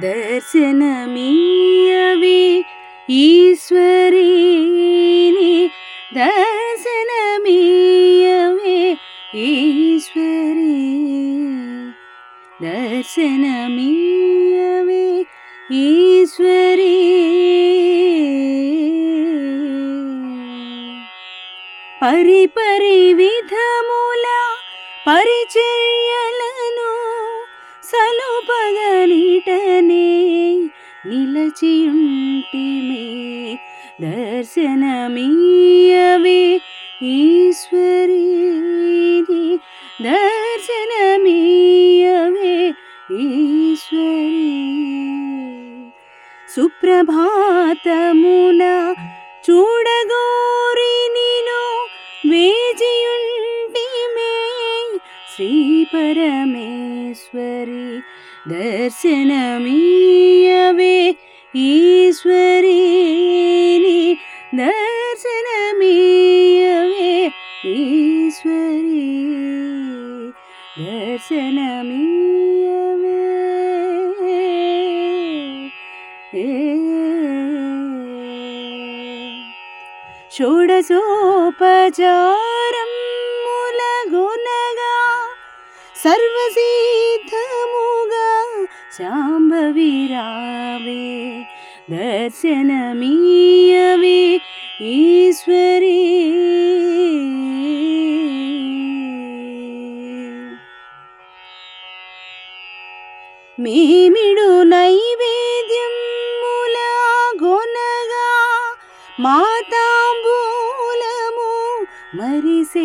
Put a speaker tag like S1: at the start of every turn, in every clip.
S1: ദർശനമീയവേ ഈശ്വരീനി ദർശനമീയവേ ഈശ്വരി ദർശനമീയവേ ഈശ്വരി. പരിപരിവിധമൂല విధముల నిలచియుంటిమే దర్శనమీయవే ఈశ్వరీది. దర్శనమీయవే ఈశ్వరీ సుప్రభాతమున చూడగోరి నిను వేజియుంటిమే శ్రీ పరమేశ్వరి దర్శనమీయవే दर्शनमीयवे षोडशोपचारं मूलगुनगा सर्वसिद्धमुगा शाम्भविरावे दर्शनमीयवे ईश्वरी മേമിഴു നൈവേദ്യം മുലാകൊനക മാതാമ്പൂലമു മരിസേവിപ്പക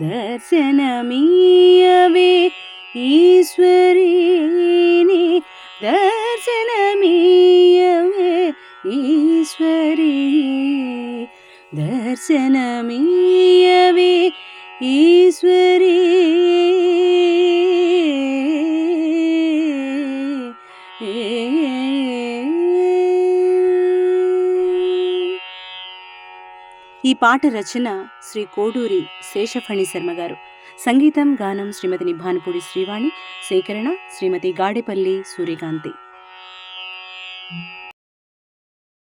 S1: ദർശനമീയവേ ഈശ്വരീനി ദർശനമീയവേ ഈശ്വരീ. ദർശനമീയവേ ഈശ്വരീ. ఈ పాట రచన శ్రీ కోడూరి శేషఫణి శర్మ గారు. సంగీతం గానం శ్రీమతి నిభానపూడి శ్రీవాణి. సేకరణ శ్రీమతి గాడేపల్లి సూర్యకాంతి.